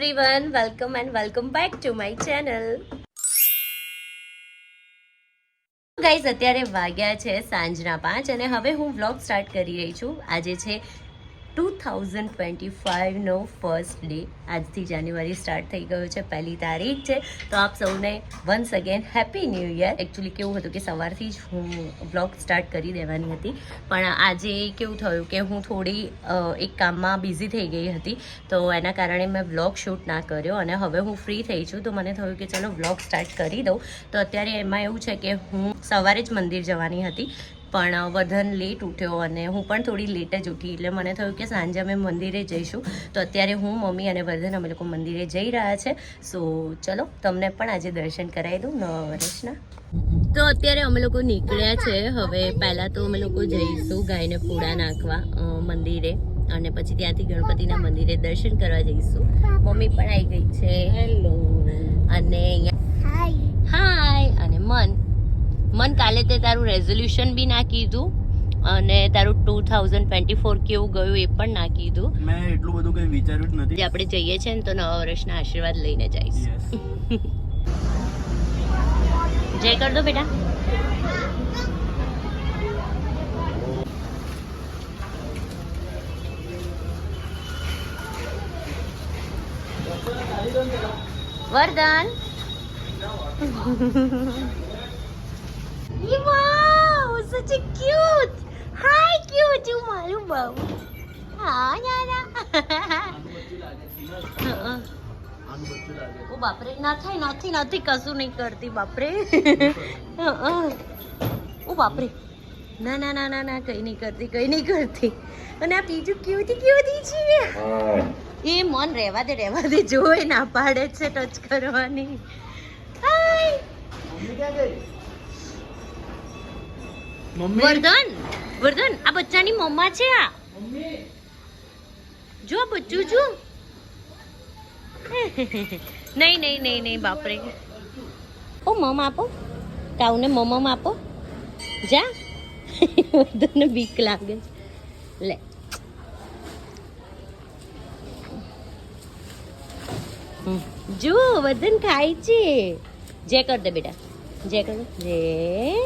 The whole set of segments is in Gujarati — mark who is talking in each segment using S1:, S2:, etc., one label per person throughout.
S1: Everyone welcome and welcome back to my channel guys અત્યારે વાગ્યા છે સાંજના પાંચ અને હવે હું વ્લોગ સ્ટાર્ટ કરી રહી છું. આજે છે ટુ થાઉઝન્ડ ટ્વેન્ટી ફાઇવનો ફર્સ્ટ ડે આજથી જાન્યુઆરી સ્ટાર્ટ થઈ ગયો છે, પહેલી તારીખ છે. તો આપ સૌને once again happy new year actually કેવું હતું કે સવારથી જ હું વ્લોગ સ્ટાર્ટ કરી દેવાની હતી. પણ આજે કેવું થયું કે હું થોડી એક કામમાં બિઝી થઈ ગઈ હતી. તો એના કારણે મેં વ્લોગ શૂટ ના કર્યો અને હવે હું ફ્રી થઈ છું. તો મને થયું કે ચલો વ્લોગ સ્ટાર્ટ કરી દઉં. તો અત્યારે એમાં એવું છે કે હું સવારે જ મંદિર જવાની હતી. પણ વધન લેટ ઉઠ્યો અને હું પણ થોડી લેટ જ ઉઠી. એટલે મને થયું કે સાંજે અમે મંદિરે જઈશું. તો અત્યારે હું મમ્મી અને વર્ધન અમે લોકો મંદિરે જઈ રહ્યા છે. સો ચલો તમને પણ આજે દર્શન કરાવી દઉં. નવા વર્ષના તો અત્યારે અમે લોકો નીકળ્યા છે. હવે પહેલાં તો અમે લોકો જઈશું ગાયને પૂળા નાખવા મંદિરે. અને પછી ત્યાંથી ગણપતિના મંદિરે દર્શન કરવા જઈશું. મમ્મી પણ આવી ગઈ છે. હેલો અને અહીંયા હાય અને મન. મન કાલે તે તારું રેઝોલ્યુશન બી ના કીધું અને તારું ટુ થાઉઝન્ડ ટ્વેન્ટી ફોર કેવું ગયું એ પણ ના કીધું.
S2: મેં એટલું બધું કઈ વિચાર્યું જ નથી.
S1: આપણે જઈએ છીએ ને તો નવા વર્ષના આશીર્વાદ લઈને જઈશ. જય કર દો બેટા. વર્ધન વાવ such a cute. Hi cute. You મારું બાબુ હા ઓ બાપરે ના થાય નથી નથી કશું નહીં કરતી બાપરે. ઓ બાપરે. ના ના ના ના ના કઈ નહીં કરતી કઈ નહીં કરતી. અને આ બીજું કેવું કેવું છે. એ મન રહેવા દે રહેવા દે જોઈ ના પાડે છે ટચ કરવાની. Hi
S2: mummy?
S1: વર્ધન વર્ધન આ બચ્ચાની મમ્મા છે આ. જો આ બચ્ચું જો નહીં નહીં નહીં નહીં બાપરે. ઓ મમ આપો. કાઉને મમ આપો. જા. વર્ધનને બીક લાગે છે. લે. જો વર્ધન ખાય છે. જે કર દે બેટા. જે કર દે. જે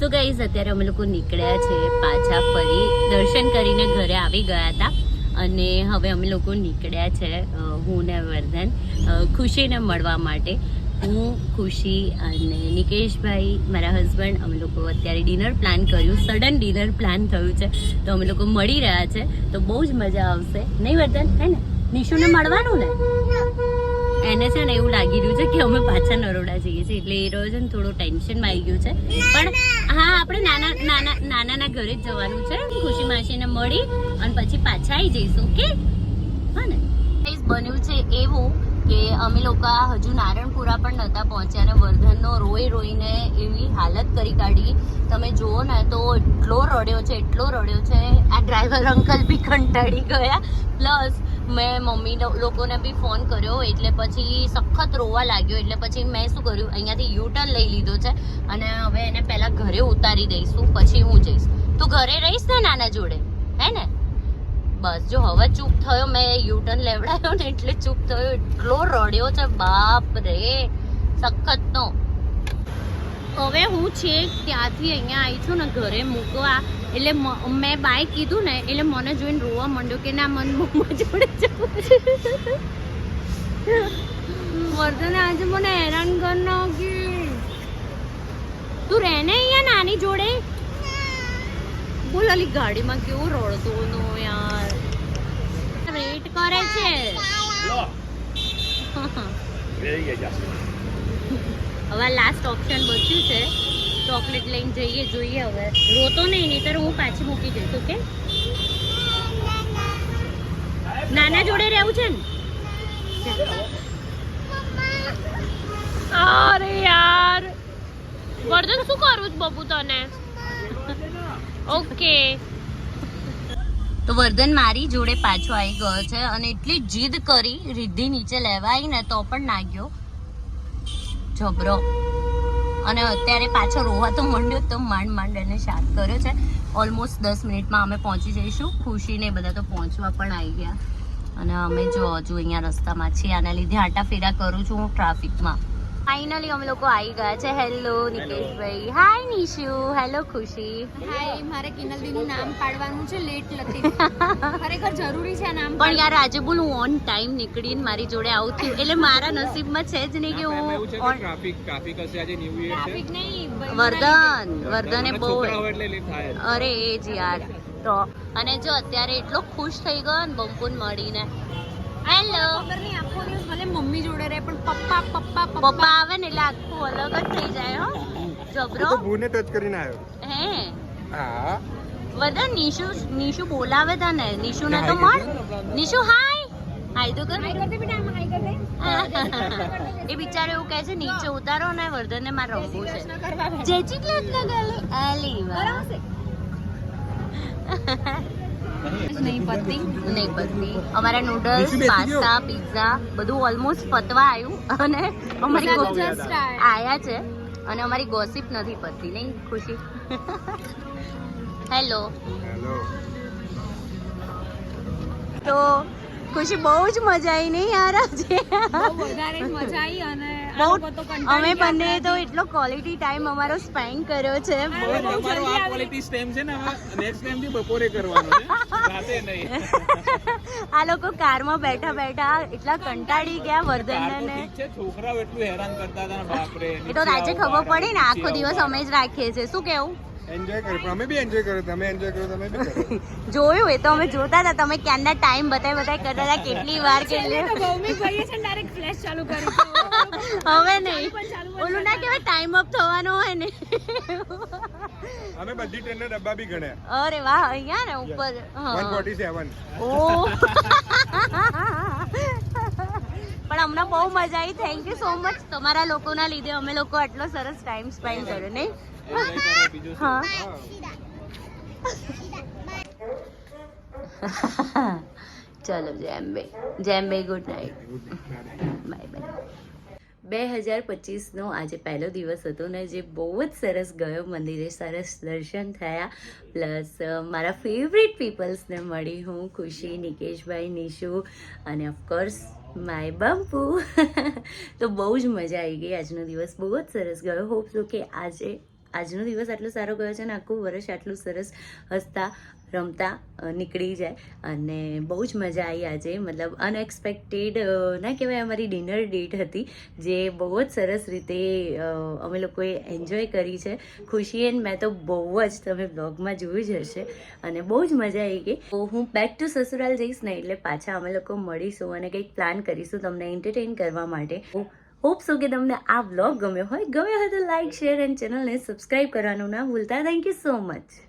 S1: સો ગાઈઝ અત્યારે અમે લોકો નીકળ્યા છે પાછા ફરી. દર્શન કરીને ઘરે આવી ગયા હતા અને હવે અમે લોકો નીકળ્યા છે હું ને વર્ધન ખુશીને મળવા માટે. હું, ખુશી અને નિકેશભાઈ, મારા હસબન્ડ અમે લોકો અત્યારે ડિનર પ્લાન કર્યું. સડન ડિનર પ્લાન થયું છે. તો અમે લોકો મળી રહ્યા છે. તો બહુ જ મજા આવશે. નહીં વર્ધન? હે ને? નિશુને મળવાનું ને? એને છે ને એવું લાગી રહ્યું છે કે અમે પાછા નરોડા જઈએ છીએ. એટલે એ રોજ છે ને થોડું ટેન્શનમાં આવી ગયું છે. પણ હા, આપણે નાના નાના, નાનાના ઘરે જ જવાનું છે. ખુશી માસીને મળી અને પછી પાછા આવી જઈશું, ઓકે? હા ને? બન્યું છે એવું કે અમે લોકો હજુ નારણપુરા પણ નહોતા પહોંચ્યા અને વર્ધનનો રોઈ રોઈને એવી હાલત કરી કાઢી. તમે જુઓ ને તો એટલો રડ્યો છે, એટલો રડ્યો છે. આ ડ્રાઈવર અંકલ બી કંટાળી ગયા. પ્લસ મેં મમ્મી લોકોને બી ફોન કર્યો, એટલે પછી સખત રોવા લાગ્યો, એટલે પછી મેં શું કર્યું? અહીંયાથી યુટર્ન લઈ લીધો છે અને હવે એને પહેલાં ઘરે ઉતારી દઈશું, પછી હું જઈશ. તું ઘરે રહીશ ને નાના જોડે? હે ને? બસ, જો હવે ચૂપ થયો, મેં યુટર્ન લેવડાયો ને એટલે ચૂપ થયો. એટલો રડ્યો છે, બાપ રે! સખત નો હવે હું છેક ત્યાંથી અહીંયા આવી છું ને ઘરે મૂકવા એટલે મેં બાય કીધું ને એટલે મને જોઈને રોવા માંડ્યો કે ના મન મમ્મા જોડે જવું છે. વર્ધને આજે મને હેરાન કર નાખી. તું રહે ને અહીંયા નાની જોડે? બોલ અલી ગાડીમાં કેવું રડતો નો યાર. વેટ કરે છે. હવે લાસ્ટ ઓપ્શન બચ્યું છે. ચોકલેટ લઈને જઈએ, જોઈએ હવે. રોતો નહીં, નહીતર હું પાછી મૂકી દઈશ ઓકે નાના જોડે રહેવું છે ને? અરે યાર! વર્ધન, શું કરું છું બબુ તને? ઓકે તો વર્ધન મારી જોડે પાછો આવી ગયો છે અને એટલી જીદ કરી, રિદ્ધિ નીચે લેવા આવી ને તો પણ ના ગયો. જબરો અને અત્યારે પાછો રોવા તો માંડ્યો તો, માંડ માંડ એને શાક કર્યો છે. ઓલમોસ્ટ દસ મિનિટમાં અમે પહોંચી જઈશું. ખુશીને બધા તો પહોંચવા પણ આવી ગયા. અને અમે જો હજુ અહીંયા રસ્તામાં છીએ, આના લીધે આટા ફેરા કરું છું હું ટ્રાફિકમાં. ફાઇનલી અમે લોકો આવી ગયા છે. Hello નિકેશભાઈ hi Nishu hello Khushi
S3: hi મારે કિનલદીનું નામ પાડવાનું છે. લેટ લતીફ ખરેખર જરૂરી છે નામ
S1: પણ યાર આજે બોલ હું ઓન ટાઈમ નીકળીને મારી જોડે આવું થયું એટલે મારા નસીબમાં છે જ નહીં કે હું ઓન
S4: ટ્રાફિક ટ્રાફિક હશે આજે ન્યુ યર
S3: ટ્રાફિક નહીં
S1: વર્ધન વર્ધને બહુ. અરે એ જ યાર. તો અને જો અત્યારે એટલો ખુશ થઈ ગયો ને બંપુન મળીને. હેલો
S3: ખબર નહીં આખો દિવસ ભલે મમ્મી જોડે રહે પણ પપ્પા પપ્પા
S1: પપ્પા. આવે ને એટલે આખું અલગ જ થઈ જાય હો. જબરો.
S4: ભૂને ટચ કરીને આવ્યો.
S1: હે.
S4: હા.
S1: બધા નિશુ નિશુ બોલાવે તને. નિશુ ને તો મળ. નિશુ હાય. હાય તો કર. એ બિચારો એવું કહે છે નીચે ઉતારો ને વર્ધન ને મારે રમવું છે. જય શ્રી આલી વાહ.
S3: નહીં પતિ?
S1: નહીં પતી. અમારા નૂડલ્સ. પાસ્તા પિઝા બધું ઓલમોસ્ટ પતવા આવ્યું. અને અમારી
S3: આયા.
S1: છે. અને અમારી ગોસિપ નથી પતતી નહીં? ખુશી? હેલો
S4: હેલો
S1: તો ખુશી બહુ જ મજા આવી નહીં યાર આજે?
S3: વધારે મજા આવી અને
S1: બહુ અમે બંને તો એટલો ક્વોલિટી ટાઈમ અમારો સ્પેન્ડ કર્યો છે.
S4: આ ક્વોલિટી સ્ટેમ છે ને નેક્સ્ટ ટાઈમથી બપોરે કરવાનો છે. રાતે નહીં.
S1: આ લોકો કારમાં બેઠા બેઠા એટલા કંટાળી ગયા વર્ધનને.
S4: છોકરાઓ એટલું હેરાન કરતા હતા બાપરે
S1: એ તો રાજે ખબર પડી ને આખો દિવસ અમે જ રાખીએ છીએ. શું કેવું?
S4: એન્જોય કર્યું. પણ અમે બી એન્જોય કર્યો. તમે એન્જોય કર્યો તમે બી કરો
S1: જોયું એ તો અમે જોતા હતા. તમે ક્યારના ટાઈમ બતાય બતાય કરતા હતા? કેટલી વાર કેટલી
S3: ભૌમિકભાઈએ છે ડાયરેક્ટ ફ્લેશ ચાલુ કરી
S1: હવે નહીં. ઓલું ના કેવાય ટાઈમ અપ થવાનો હોય ને.
S4: અમે બધી ટ્રેનના ડબ્બા બી ગણ્યા.
S1: અરે વાહ અહીંયા ને ઉપર. હા.
S4: સેવન
S1: ઓ. પણ હમણાં બહુ મજા આવી. થેન્ક યુ સો મચ તમારા લોકોના લીધે અમે લોકો આટલો સરસ ટાઈમ સ્પેન્ડ કર્યો નહીં? ચલો જેમ બે જેમ બે ગુડ નાઇટ બાય બાય બે હજાર પચીસનો આજે પહેલો દિવસ હતો ને જે બહુ જ સરસ ગયો. મંદિરે સરસ દર્શન થયા. પ્લસ મારા ફેવરેટ પીપલ્સને મળી હું, ખુશી, નિકેશભાઈ, નિશુ અને ઓફકોર્સ માય બમ્પુ તો બહુ જ મજા આવી ગઈ. આજનો દિવસ બહુ જ સરસ ગયો. હોપ છું કે આજે આજનો દિવસ આટલો સારો ગયો છે ને આખું વર્ષ આટલું સરસ હસતા, રમતા નીકળી જાય. અને બહુ જ મજા આવી આજે. મતલબ અનએક્સપેક્ટેડ ના કહેવાય અમારી ડિનર ડેટ હતી, જે બહુ જ સરસ રીતે અમે લોકોએ એન્જોય કરી છે. ખુશી એન્ડ મેં તો બહુ જ તમે બ્લોગમાં જોયું જ હશે. અને બહુ જ મજા આવી ગઈ. તો હું બેક ટુ સસુરાલ જઈશ ને એટલે પાછા અમે લોકો મળીશું અને કંઈક પ્લાન કરીશું તમને એન્ટરટેન કરવા માટે. હોપ સો કે તમને આ બ્લોગ ગમ્યો હોય. ગમ્યો હોય તો લાઇક શેર એન્ડ ચેનલને સબસ્ક્રાઈબ કરવાનું ના ભૂલતા. Thank you so much